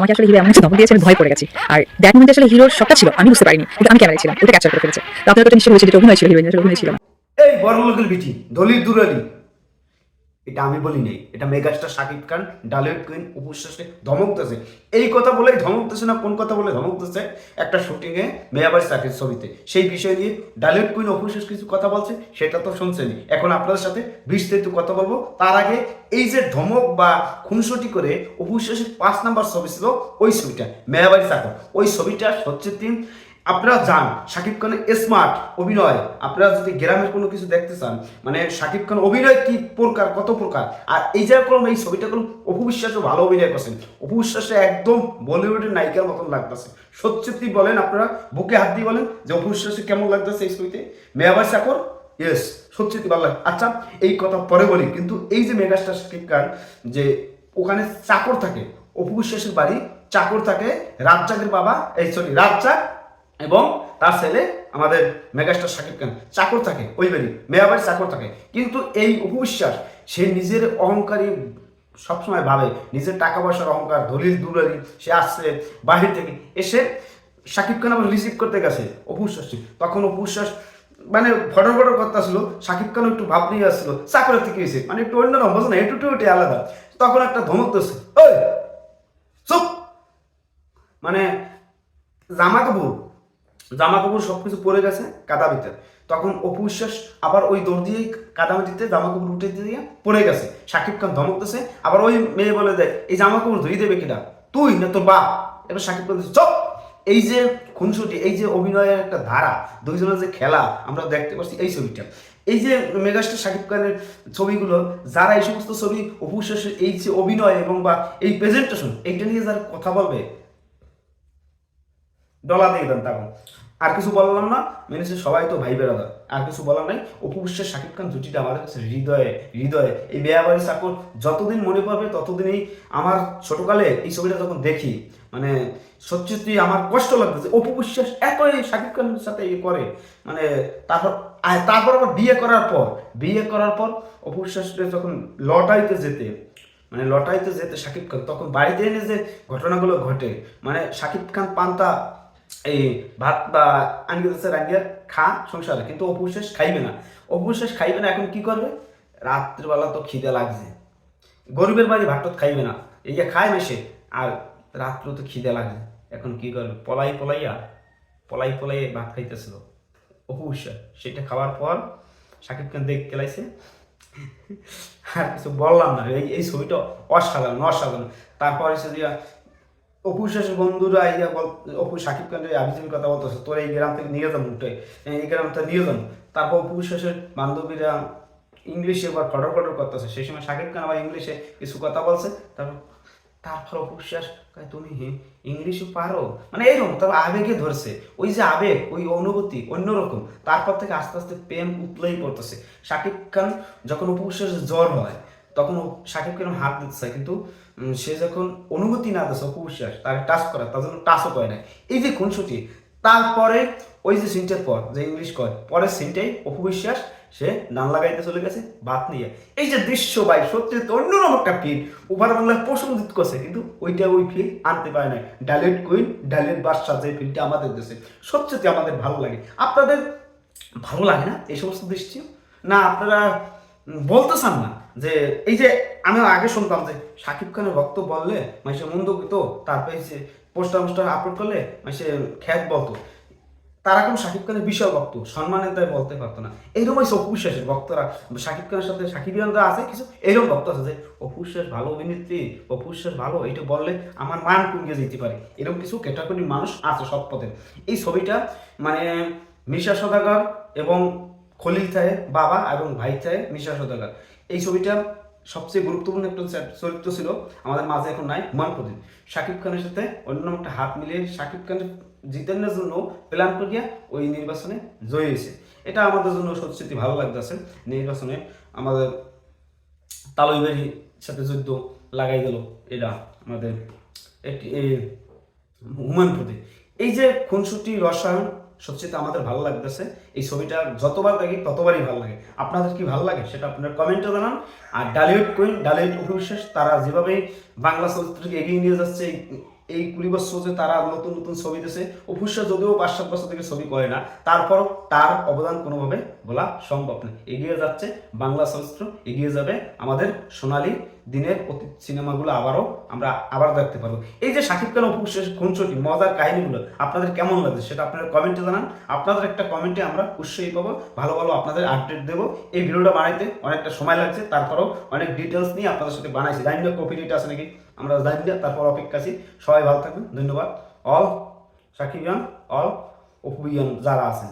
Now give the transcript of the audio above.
আমাকে আসলে হিরো এমন কিছু ধমক দিয়েছে, আমি ভয় পড়ে গেছি। আর দ্যাট মোমেন্টে আসলে হিরোর সবটা ছিল, আমি বুঝতে পারিনি, কিন্তু আমি ক্যামেরায় ছিলাম ওটা ক্যাপচার করে ফেলেছে। তো আপনার তো নিশ্চয়ই হয়েছে যেটা অভিনয় ছিল হিরোইন আসলে অভিনয় ছিল। না এই বড় লোকের বিটি দলিল দুরালি। এটা আমি বলি নেই। এটা মেগাস্টার শাকিব খান ডালের কুইন উপশ্বাসে ধমক দিয়েছে। এই কথা বলেই ধমক দিয়েছে না কোন কথা বলে ধমক দিয়েছে? একটা শুটিংয়ে মেয়াবাই সাকিব ছবিতে। সেই বিষয় নিয়ে ডালের কুইন অপবিশ্বাস কিছু কথা বলছে, সেটা তো শুনছেনই। এখন আপনাদের সাথে বিস্তারিত কথা বলব। তার আগে এই যে ধমক বা খুনসুটি করে অপবিশ্বাসের পাঁচ নাম্বার ছবি ছিল ওই ছবিটা মেয়াবাই সাকিব ওই ছবিটা সত্যি তিন আপনারা যান, শাকিব খানের স্মার্ট অভিনয়। আপনারা যদি গ্রামের কোনো কিছু দেখতে চান মানে শাকিব খান অভিনয় কি প্রকার, কত প্রকার? আর এই যে করলাম এই ছবিটা করলাম অপু বিশ্বাসও ভালো অভিনয় করছেন। অপু বিশ্বাসে একদম বলিউডের নায়িকার মতন লাগতেছে। সত্যি বলেন আপনারা, বুকে হাত দিয়ে বলেন যে অপু বিশ্বাসে কেমন লাগতেছে এই ছবিতে? মেয়াবাই চাকর ইয়েস সত্যি ভালো লাগে। আচ্ছা এই কথা পরে বলি, কিন্তু এই যে মেগাস্টার শাকিব খান, যে ওখানে চাকর থাকে, অপু বিশ্বাসের বাড়ি, চাকর থাকে রাজ্জাকের বাবা, এই সরি রাজ্জাক এবং তার ছেলে আমাদের মেগাস্টার শাকিব খান। চাকর থাকে ওই বাড়ি মেয়াবাড়ি চাকর থাকে। কিন্তু এই অপবিশ্বাস সে নিজের অহংকারী সবসময় ভাবে, নিজের টাকা পয়সার অহংকার, দলিল দুলারি সে আসছে বাহির থেকে, এসে শাকিব খান আবার রিসিভ করতে গেছে অপবিশ্বাস তখন অপুশ্বাস মানে ফটর ফটো করতেছিল, শাকিব খান একটু ভাব নিয়ে আসছিল, চাকরের থেকে এসে। মানে একটু অন্যরকম বোঝো না? একটু একটু আলাদা। তখন একটা ধমক দিচ্ছে ওই, চুপ! মানে জামা কাপড় জামা কাপড় সবকিছু পরে গেছে কাদা ভিতরে। তখন অপু বিশ্বাস আবার ওই দৌড় দিয়ে কাদা মাটিতে জামা কাপড় উঠে দিয়ে পড়ে গেছে। সাকিব খান ধমকতেছে, আবার ওই মেয়ে বলে দেয়, এই জামা কাপড় ধুই দেবে কিনা? তুই না তোর বাপ? এবার সাকিব খান চপ! এই যে খুনসুটি, এই যে অভিনয়ের একটা ধারা, দুইজনের যে খেলা, আমরা দেখতে পাচ্ছি এই ছবিটা। এই যে মেগাস্টার শাকিব খানের ছবিগুলো, যারা এই সমস্ত ছবি অপু বিশ্বাসের এই যে অভিনয় এবং বা এই প্রেজেন্টেশন এইটা নিয়ে যারা কথা বলবে ডলা দিয়ে দেন তখন আর কিছু বললাম না মেনেছে সবাই তো ভাই বেড়াদা আর কিছু বলার নাই। অপু বিশ্বাস শাকিব খান জুটিটা আমাদের কাছে হৃদয়ে হৃদয়ে। এই বেয়াবাড়ি চাকর যতদিন মনে পড়বে, ততদিনই আমার ছোটকালে এই ছবিটা যখন দেখি মানে সত্যি আমার কষ্ট লাগতেছে। অপু বিশ্বাস এতই শাকিব খানের সাথে ইয়ে করে। মানে তারপর তারপর আবার বিয়ে করার পর, বিয়ে করার পর অপু বিশ্বাসকে যখন লটাইতে যেতে মানে লটাইতে যেতে শাকিব খান, তখন বাড়িতে এনে যে ঘটনাগুলো ঘটে মানে শাকিব খান পান্তা এই ভাত বা আনগে যাচ্ছে রাঙ্গিয়া খা, সংসারে। কিন্তু অপবিশ্বাস খাইবে না। অপবিশ্বাস খাইবে না, এখন কি করবে? রাত্রিবেলা তো খিদে লাগছে। গরিবের বাড়ি ভাত টাত খাইবে না। এই যে খায় মেশে আর রাত্র তো খিদে লাগে এখন কি করবে? পলাই পলাইয়া, পলাই পলাই ভাত খাইতেছিল। অপবিশ্বাস সেটা খাওয়ার পর শাকিব খান দেখ কেলাইছে। আর কিছু বললাম না এই এই ছবিটা অসাধারণ অসাধারণ। তারপর এসে দিয়া অপু শেষের বন্ধুরা বল, অপু সাকিব খানের আবিজের কথা বলতেছে, তোর এই গ্রাম থেকে নিয়ে যাব উঠে এই গ্রাম থেকে নিয়ে যাব। তারপর অপু শেষের বান্ধবীরা ইংলিশে এবার ফটো ফটো করতেছে, সেই সময় সাকিব খান আবার ইংলিশে কিছু কথা বলছে, তারপর তারপর অপবিশ্বাস কয়, তুমি হে ইংলিশও পারো? মানে এইরকম, তারপর আবেগে ধরছে, ওই যে আবেগ, ওই অনুভূতি অন্যরকম। তারপর থেকে আস্তে আস্তে প্রেম উতলেই পড়তেছে। সাকিব খান যখন অপবিশ্বাসের জ্বর হয় তখন সাকিব খান হাত দিচ্ছে কিন্তু সে যখন অনুভূতি না দিচ্ছে অপবিশ্বাস তার টাচ করা, তার জন্য টাচও করে না এই যে খুনসুটি, তারপরে ওই যে সিনটার পর, যে ইংলিশ কয়, পরের সিনটাই অপবিশ্বাস সে ডান লাগাইতে চলে গেছে বাত নিয়ে। এই যে দৃশ্য ভাই, সত্যি তো অন্যরকম একটা ফিল ওভার বাংলায় প্রসঙ্গিত করছে, কিন্তু ওইটা ওই ফিল আনতে পারে না ডালেট কুইন ডালেট বাদশা যে ফিলটা আমাদের দেশে সত্যি আমাদের ভালো লাগে। আপনাদের ভালো লাগে না এই সমস্ত দৃশ্য? না, আপনারা বলতে চান না? যে, এই যে আমি আগে শুনতাম যে শাকিব খানের ভক্ত বললে মানে মন্দ তো তারপরে যে পোস্টার মোস্টার আপলোড করলে মানে সে খ্যাত বলতো। তারা এখন শাকিব খানের বিশাল ভক্ত, সম্মানের তাই বলতে পারতো না। এইরকম হয়েছে অপুশ্বাসের ভক্তরা শাকিব খানের সাথে সাকিবিয়ানরা আছে, কিছু এইরকম ভক্ত আছে যে অপুশ্বাস ভালো অভিনেত্রী অপুশ্বাস ভালো, এইটা বললে আমার মান কমিয়ে যেতে পারে। এরকম কিছু ক্যাটাগরির মানুষ আছে সব পথে। এই ছবিটা মানে মিশা সদাগর এবং খলিল সাহেব বাবা এবং ভাই সাহেব মিশা সদাগর। এই ছবিটা সবচেয়ে গুরুত্বপূর্ণ একটা চরিত্র ছিল, আমাদের মাঝে এখন নাই হুমায়ুন প্রদীপ শাকিব খানের সাথে অন্যরকম একটা হাত মিলিয়ে শাকিব খানের জিতানোর জন্য প্ল্যান করিয়া ওই নির্বাচনে জয়ী হয়েছে। এটা আমাদের জন্য সত্যি ভালো লাগতেছে। নির্বাচনে আমাদের তালইবাড়ির সাথে যুদ্ধ লাগাই গেল, এটা আমাদের হুমায়ুন প্রদীপ এই যে খুনসুটি, রসায়ন সত্যি আমাদের ভালো লাগতেছে। এই ছবিটা যতবার দেখি ততবারই ভালো লাগে। আপনাদের কি ভালো লাগে সেটা আপনারা কমেন্টে জানান। আর ডালিউড কুইন ডালিউড অভিবিশ্বাস তারা যেভাবে বাংলা চলচ্চিত্রকে এগিয়ে নিয়ে যাচ্ছে, এই- কুড়ি বছর যে তারা নতুন নতুন ছবি দিয়েছে, অবশ্যই যদিও পাঁচ, সাত বছর থেকে ছবি করে না, তারপরও তার অবদান কোনোভাবে বলা সম্ভব নয় এগিয়ে যাচ্ছে বাংলা চলচ্চিত্র, এগিয়ে যাবে আমাদের সোনালী দিনের অতীত সিনেমাগুলো আবারও আমরা আবার দেখতে পারব। এই যে শাকিব খান অপু খুনসুটি, মজার কাহিনীগুলো, আপনাদের কেমন লাগছে সেটা আপনারা কমেন্টে জানান। আপনাদের একটা কমেন্টে আমরা উৎসাহী পাবো, ভালো ভালো আপনাদের আপডেট দেবো। এই ভিডিওটা বানাইতে অনেকটা সময় লাগছে, তারপরেও অনেক ডিটেলস নিয়ে আপনাদের সাথে বানাইছি। জানি না কপি আছে নাকি? আমরা জানি না তারপর অপেক্ষা আছি। সবাই ভালো থাকবেন, ধন্যবাদ। অল সাকিব ইয়ান অল অপু যারা আছেন।